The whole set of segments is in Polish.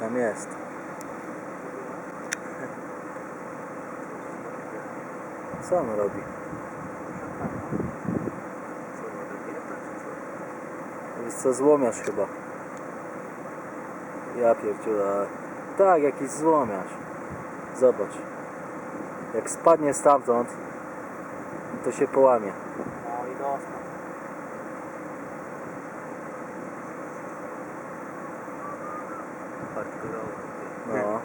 tam jest. Co on robi? Wiesz co, złomiarz chyba. Ja pierdziula. Tak, jakiś złomiarz. Zobacz. Jak spadnie stamtąd, to się połamie. No i dostał. No.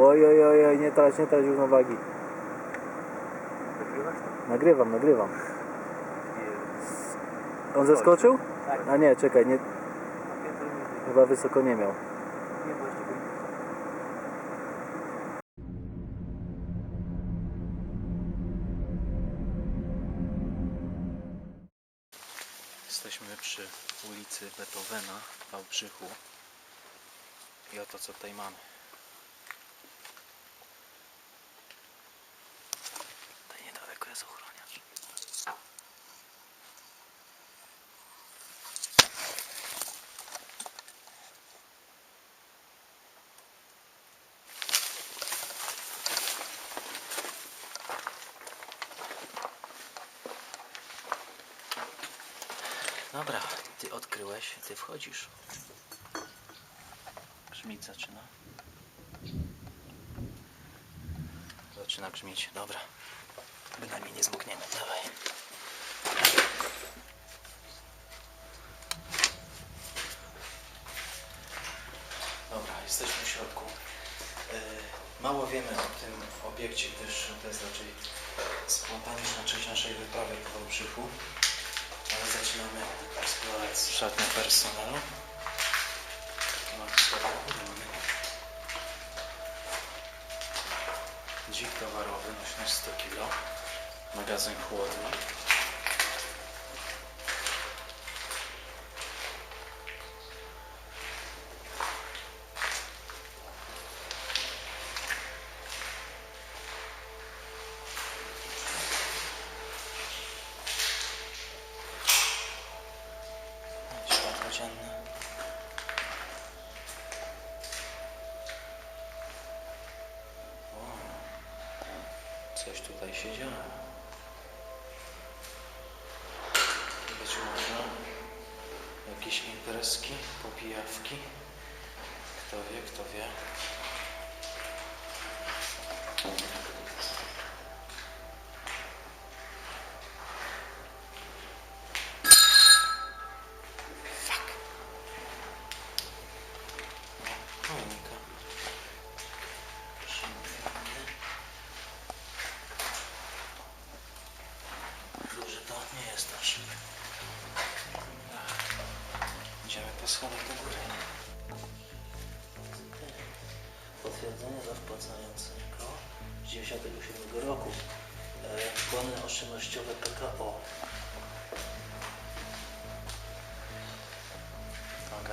Oj, oj, oj, oj, nie trać, nie trać równowagi. Nagrywam, nagrywam. On zeskoczył? Tak. A nie, czekaj, nie, chyba wysoko nie miał. Nie, bo jeszcze go nie Jesteśmy przy ulicy Beethovena w Wałbrzychu. I oto co tutaj mamy. Tutaj niedaleko jest ochroniarz. Dobra, ty odkryłeś, ty wchodzisz. Grzmić zaczyna. Zaczyna grzmieć, dobra. Bynajmniej nie zmokniemy, dawaj. Dobra, jesteśmy w środku. E, Mało wiemy o tym obiekcie, gdyż to jest raczej spontaniczna część naszej wyprawy po. Ale zaczynamy eksplorację. Szatnia personelu. Mamy samochód, mamy dzik towarowy, nośność 100 kg. Magazyn chłodny.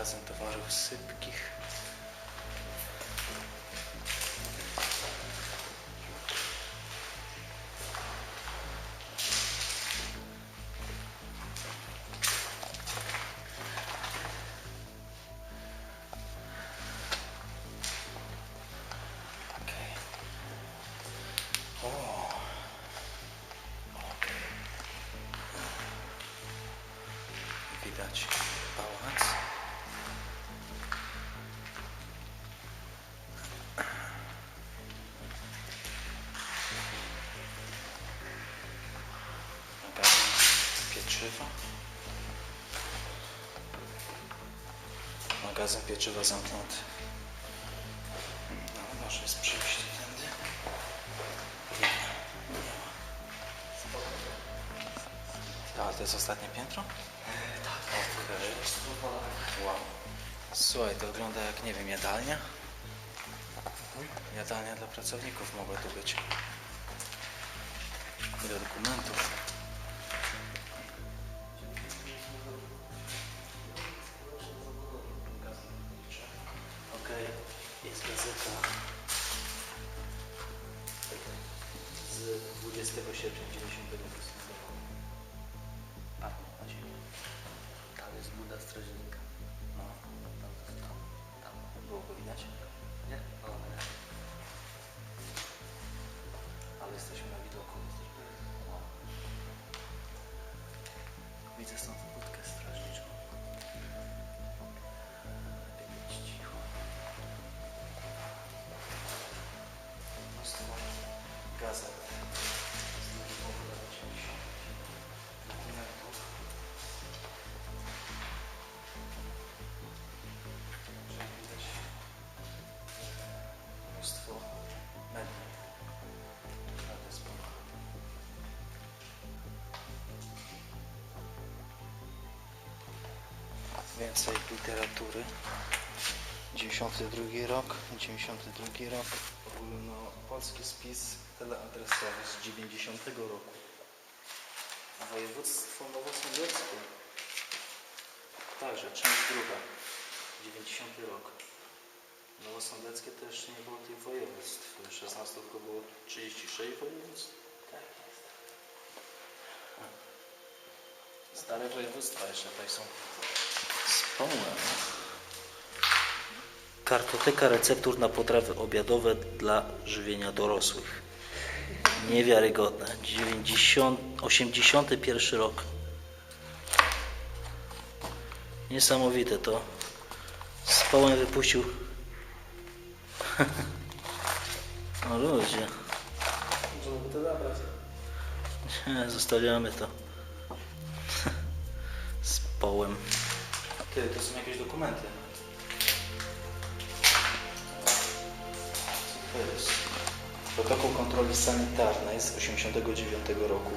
Magazyn towarów sypkich. Pieczywa. Magazyn pieczywa zamknięty. No, może jest przejście tędy. Nie, nie ma. To jest ostatnie piętro? tak. Wow. Słuchaj, to wygląda jak, nie wiem, jadalnia. Jadalnia dla pracowników mogła tu być. Ile dokumentów. Okej, jest gazeta z 20 sierpnia 98 Więcej literatury. 92 rok, 92 rok. Ogólnopolski spis teleadresowy z 90 roku. Województwo nowosądeckie. Także część druga. 90 rok. Nowosądeckie też nie było tych województw. 16 tylko było 36 województw. Tak jest. Stare województwa jeszcze tutaj są. Wspomnę. Kartoteka receptur na potrawy obiadowe dla żywienia dorosłych. Niewiarygodne. 90, 81 rok. Niesamowite to. Z połem wypuścił. O ludzie. Zostawiamy to. Z połem. Ty, to są jakieś dokumenty. Co to jest? Protokół kontroli sanitarnej z 89 roku.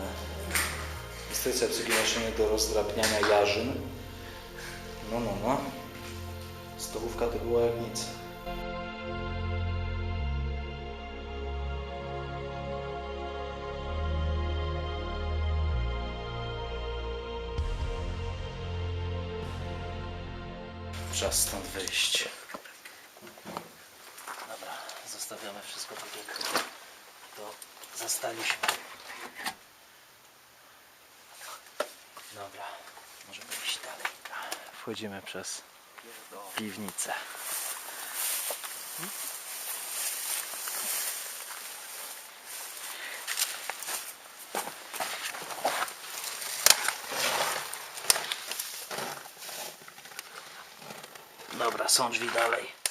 Eee, Instrukcja maszyny do rozdrabniania jarzyn. No, no, no. Stołówka to była jak nic. Czas stąd wyjść. Dobra, zostawiamy wszystko tak jak to zastaliśmy. Dobra, możemy iść dalej. Wchodzimy przez piwnicę. Dobra, są drzwi dalej.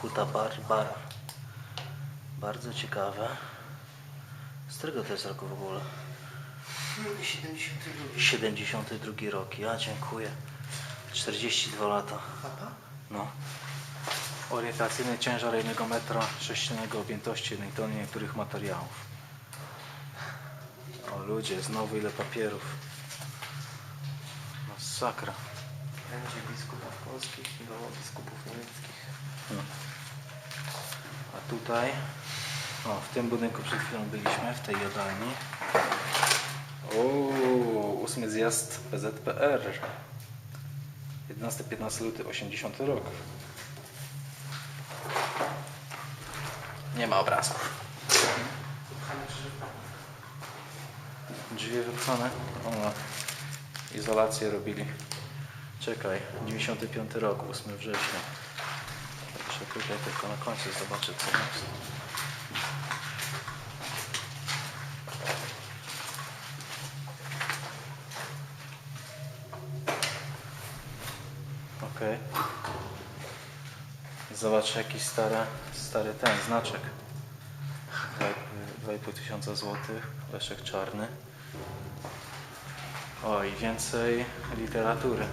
Huta Barbara. Bardzo ciekawe. Z którego to jest roku w ogóle? 72. 72 rok. Ja dziękuję. 42 lata. No. Orientacyjny ciężar 1 metra sześciennego objętości jednej tony niektórych materiałów. O ludzie, znowu ile papierów. Masakra. Będzie biskupów polskich i do biskupów niemieckich. No. A tutaj, o, w tym budynku przed chwilą byliśmy, w tej jadalni. O, ósmy zjazd PZPR. 11-15 luty 80 rok. Nie ma obrazków. Drzwi wypchane. O, izolację robili. Czekaj, 95 rok, 8 września. Jeszcze tutaj tylko na końcu zobaczę co jest. Okej. Zobacz jakiś stary, stary ten znaczek. 2,5 tysiąca złotych, leszek czarny. O, i więcej literatury.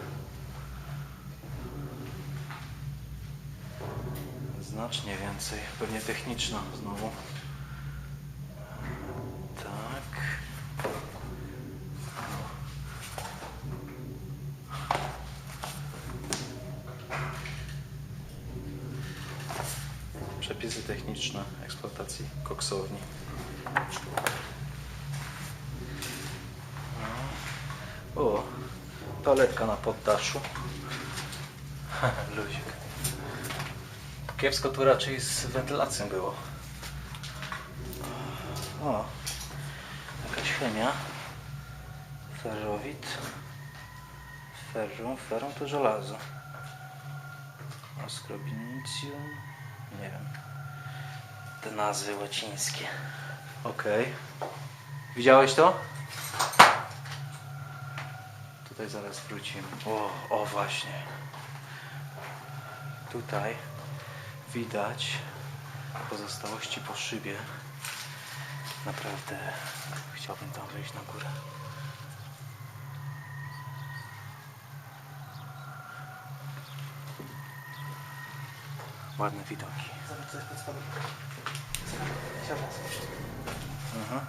Znacznie więcej, pewnie techniczna znowu. Tak. Przepisy techniczne eksploatacji koksowni. O, Toaletka na poddaszu. Luzik. Kiepsko tu raczej z wentylacją było. O, jakaś chemia. Ferrowit. Ferrum, ferrum to żelazo. Ascorbinicium. Nie wiem. Te nazwy łacińskie. Okej. Widziałeś to? Tutaj zaraz wrócimy. O, o właśnie. Tutaj widać pozostałości po szybie. Naprawdę chciałbym tam wejść na górę. Ładne widoki. Zobacz, co jest pod spodem. Aha.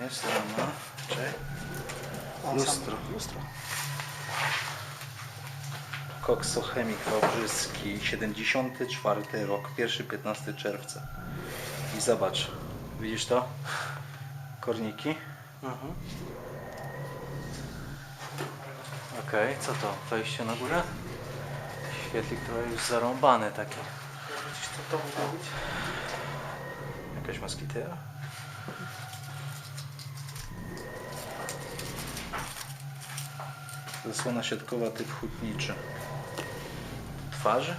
Jest rama. O, Lustro. Lustro. Koksochemik Wałbrzyski, 74 rok, pierwszy 15 czerwca. I zobacz, widzisz to? Korniki. Mhm. Okej, co to? Wejście na górę? Świetlik trochę już zarąbany taki. Widzisz, co to mogło być? Jakaś moskitera? Zasłona siatkowa typ hutniczy. Twarzy?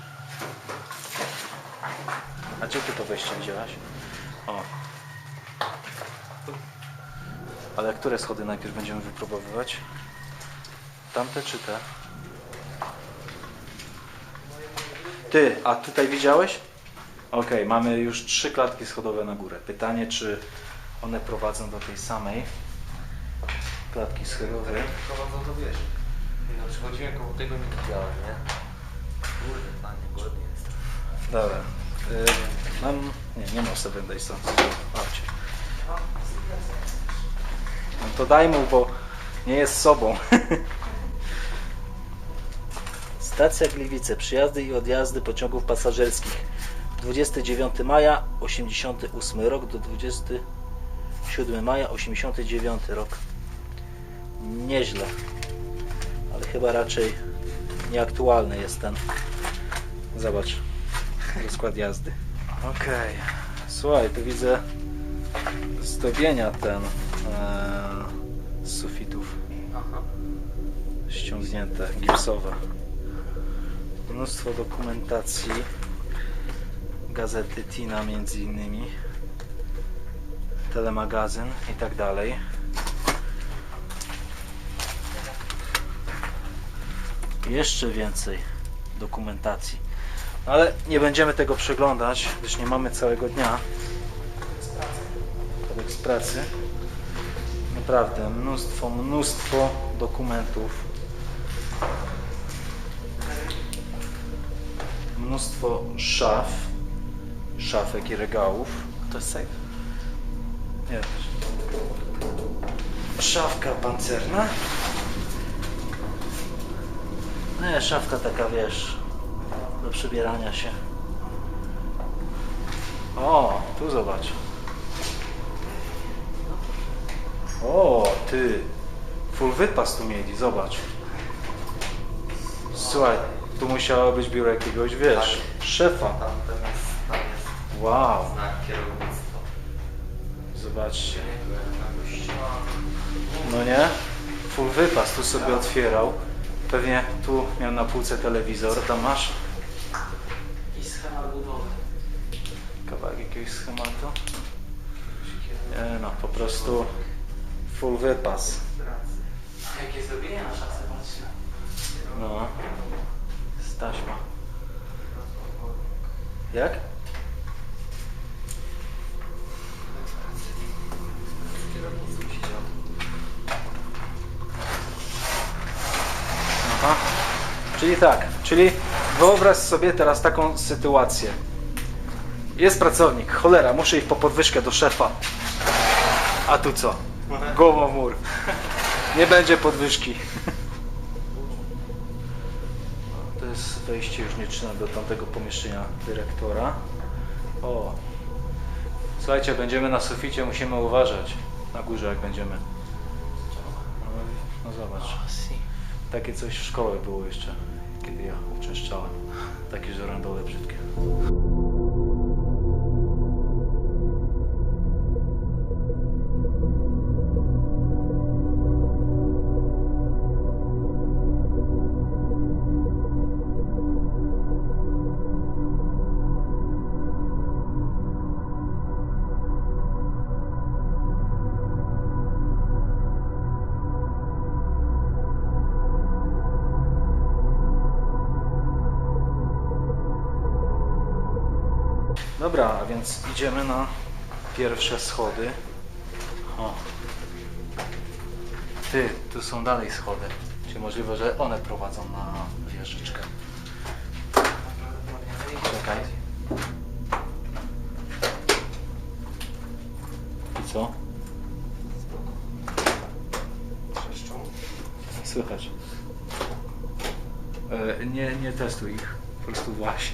A gdzie ty to wejście wzięłaś? O. Ale które schody najpierw będziemy wypróbowywać? Tamte czy te? Ty, a tutaj widziałeś? Okej, mamy już trzy klatki schodowe na górę. Pytanie, czy one prowadzą do tej samej klatki schodowej? Prowadzą to wiesz. Przychodziłem koło tego nie widziałem, nie? Kurde, panie, głodny jestem. Dobra. Y, mam... Nie, nie ma sobie daj stąd. Chodź. No to daj mu, bo nie jest sobą. Stacja Gliwice. Przyjazdy i odjazdy pociągów pasażerskich. 29 maja 88 rok do 27 maja 89 rok. Nieźle. Chyba raczej nieaktualny jest ten. Zobacz. Rozkład jazdy. Okej. Słuchaj, tu widzę zdobienia ten e, z sufitów Aha. ściągnięte, gipsowe. Mnóstwo dokumentacji. Gazety Tina między innymi. Telemagazyn i tak dalej. Jeszcze więcej dokumentacji. Ale nie będziemy tego przeglądać, gdyż nie mamy całego dnia. Kodeks pracy. Naprawdę, mnóstwo, mnóstwo dokumentów. Mnóstwo szaf, szafek i regałów. To jest safe. Nie. Szafka pancerna. Nie, szafka taka, wiesz, do przybierania się. O, tu zobacz. O, ty. Full wypas tu mieli, zobacz. Słuchaj, tu musiało być biuro jakiegoś, wiesz, szefa. Tam, tam jest, tam jest Wow, znak kierownictwa. zobaczcie. No nie? Full wypas tu sobie otwierał. Pewnie tu miał na półce telewizor. Co tam masz? I schemat budowy. Kawałek jakiegoś schematu? Nie no, po prostu full wypas. Jakie zrobienie na szafce, patrzcie. No. Z taśma. Jak? Czyli tak, czyli wyobraź sobie teraz taką sytuację. Jest pracownik, cholera, muszę iść po podwyżkę do szefa. A tu co? Głową mur. Nie będzie podwyżki. To jest wejście już nieczynne do tamtego pomieszczenia dyrektora. O. Słuchajcie, będziemy na suficie, musimy uważać. Na górze jak będziemy. No, no zobacz. Takie coś w szkole było jeszcze, kiedy ja uczęszczałem. Takie żerandole brzydkie. Idziemy na pierwsze schody. O. Ty, tu są dalej schody. Czy możliwe, że one prowadzą na wieżyczkę? Czekaj. I co? Słychać. E, nie, nie testuj ich. Po prostu właś.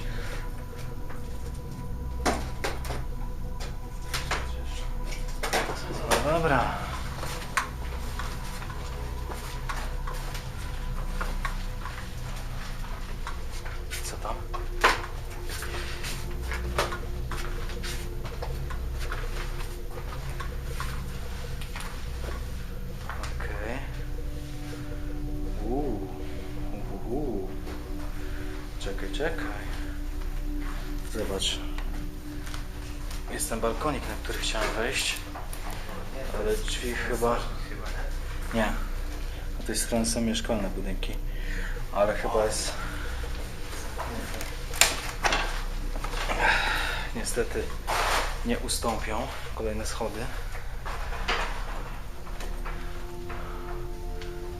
Balkonik, na który chciałem wejść. Ale drzwi chyba... Nie. Na tej stronie są mieszkalne budynki. Ale chyba jest... Niestety nie ustąpią kolejne schody.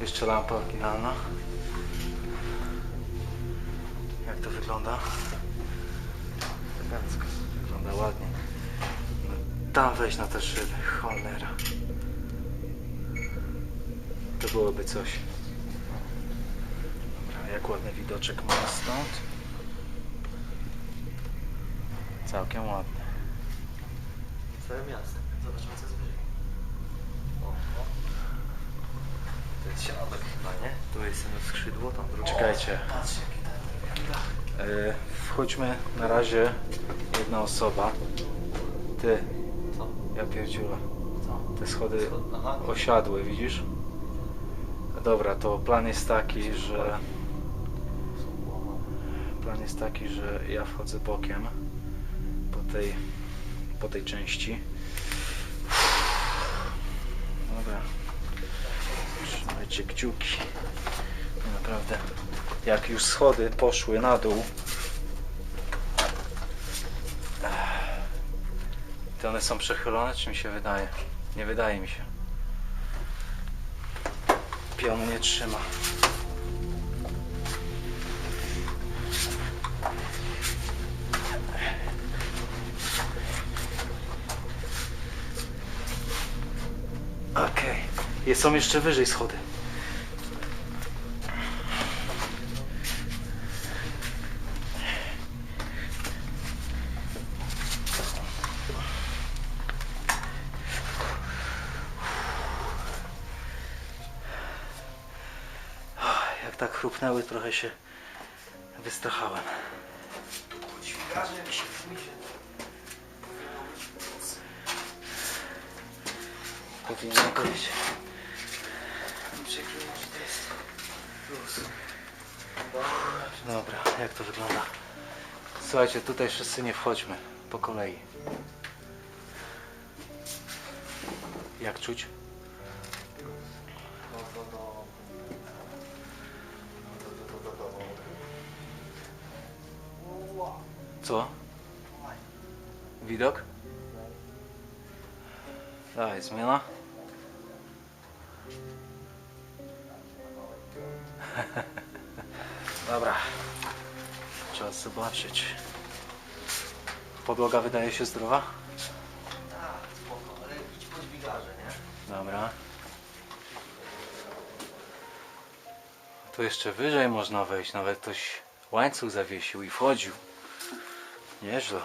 Jeszcze lampa oryginalna. Jak to wygląda? Elegancko. Wygląda ładnie. Tam wejść na te szyby. Cholera. To byłoby coś. Dobra, jak ładny widoczek mamy stąd. Całkiem ładny. Całe miasto. Zobaczmy co jest wyżej. O, o. To jest środek chyba, nie? Tu jest jedno skrzydło, tam drugie. Czekajcie. Patrz jaki ten E, wchodźmy na razie jedna osoba. Ty? Ja pierdziula. Co? Te schody Aha. osiadły, widzisz? Dobra, to plan jest taki, że plan jest taki, że ja wchodzę bokiem po tej po tej części. Dobra. Trzymajcie kciuki. Naprawdę. Jak już schody poszły na dół, to one są przechylone, czy mi się wydaje? Nie wydaje mi się. Pion nie trzyma. Okej. Okay. Są jeszcze wyżej schody. Tutaj wszyscy nie wchodźmy. Po kolei. Jak czuć? Co? Widok? Dawaj, zmiana. Dobra. Czas zobaczyć. Podłoga wydaje się zdrowa? Tak, spoko, ale idź po dźwigarze, nie? Dobra. Tu jeszcze wyżej można wejść, nawet ktoś łańcuch zawiesił i wchodził. Nieźle.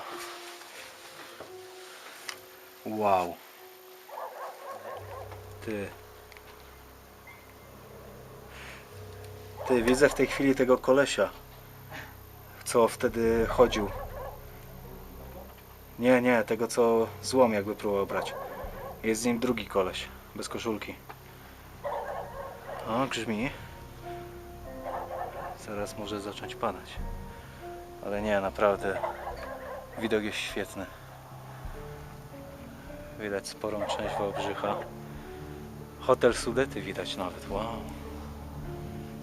Wow. Ty. Ty, widzę w tej chwili tego kolesia, co wtedy chodził. Nie, nie, tego co złom jakby próbował brać. Jest z nim drugi koleś, bez koszulki. O, grzmi. Zaraz może zacząć padać. Ale nie, naprawdę. Widok jest świetny. Widać sporą część Wałbrzycha. Hotel Sudety widać nawet. Wow.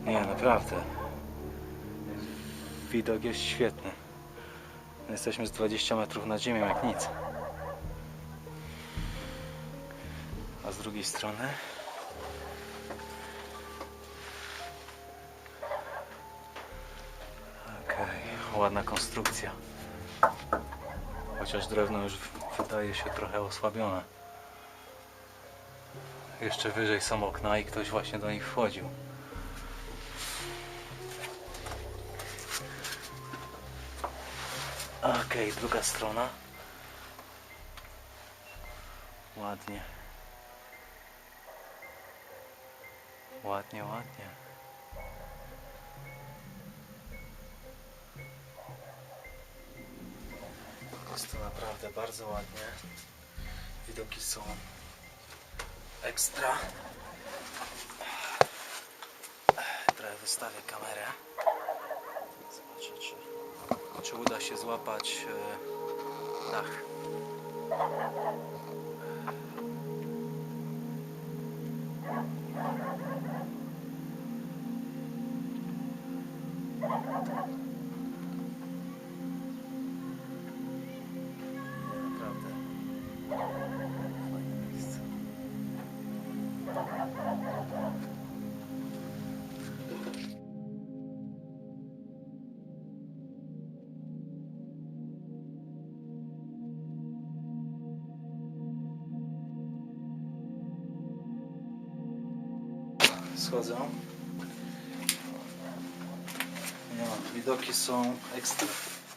Nie, naprawdę. Widok jest świetny. Jesteśmy z 20 metrów nad ziemią jak nic. A z drugiej strony Okej, ładna konstrukcja. Chociaż drewno już wydaje się trochę osłabione. Jeszcze wyżej są okna i ktoś właśnie do nich wchodził. Okej, druga strona. Ładnie. Ładnie, ładnie. Jest to naprawdę bardzo ładnie. Widoki są ekstra. Trochę wystawię kamerę. Czy uda się złapać e, dach. Schodzę. No, widoki są ekstra.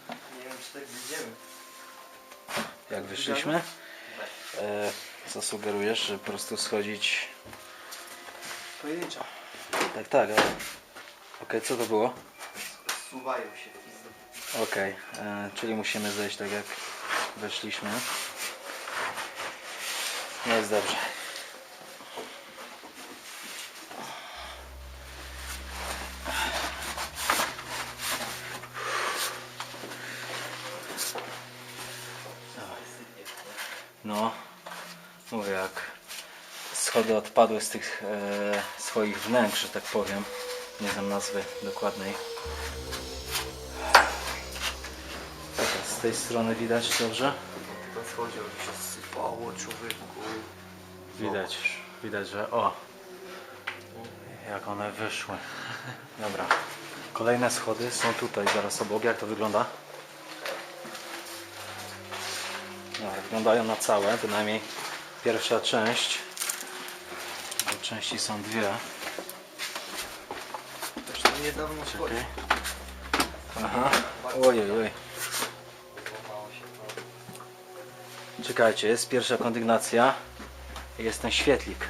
Nie wiem, czy tak wyjdziemy. Jak wyszliśmy? E, co sugerujesz, że po prostu schodzić? Pojedynczo. Tak, tak, ale... Okej, co to było? Suwają się. Okej, e, czyli musimy zejść tak jak weszliśmy. Nie jest dobrze. No, mówię jak schody odpadły z tych e, swoich wnętrz, że tak powiem. Nie znam nazwy dokładnej. Taka z tej strony widać dobrze? Się sypało człowieku. Widać, widać, że o, jak one wyszły. Dobra, kolejne schody są tutaj, zaraz obok. Jak to wygląda? No, wyglądają na całe, bynajmniej pierwsza część. Części są dwie. Też to niedawno Czekaj. schodził. Aha, ojej, oj. Złamało się to. Czekajcie, jest pierwsza kondygnacja. Jest ten świetlik.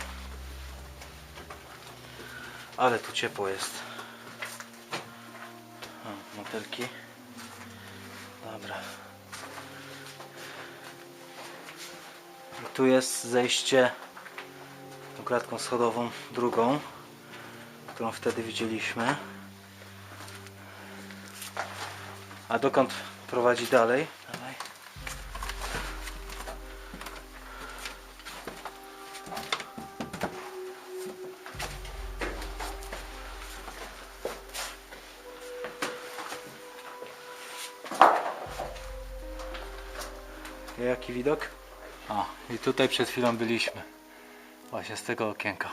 Ale tu ciepło jest. O, motelki. Dobra. I tu jest zejście klatką schodową drugą, którą wtedy widzieliśmy. A dokąd prowadzi dalej? Dawaj. Jaki widok? O, i tutaj przed chwilą byliśmy. Właśnie z tego okienka.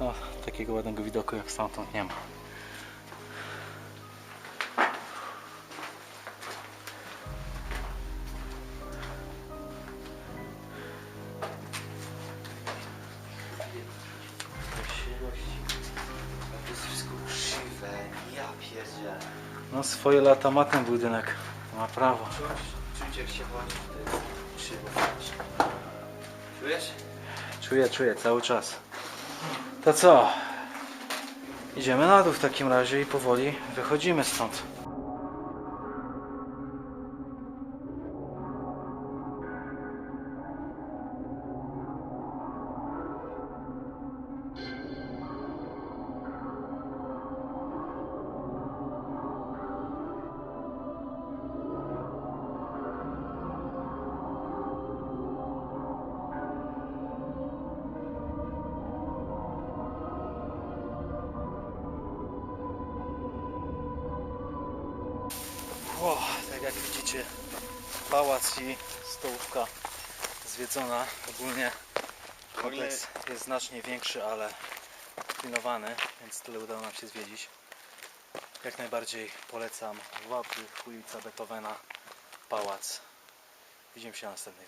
No, takiego ładnego widoku jak stamtąd nie ma. No swoje lata ma ten budynek. Ma prawo. Czuć, jak się chodzi czujesz? Czuję, czuję, cały czas. To co? Idziemy na dół w takim razie i powoli wychodzimy stąd. Pałac i stołówka zwiedzona. Ogólnie kompleks jest znacznie większy, ale pilnowany, więc tyle udało nam się zwiedzić. Jak najbardziej polecam Wałbrzych, ulica Beethovena, pałac. Widzimy się na następnej.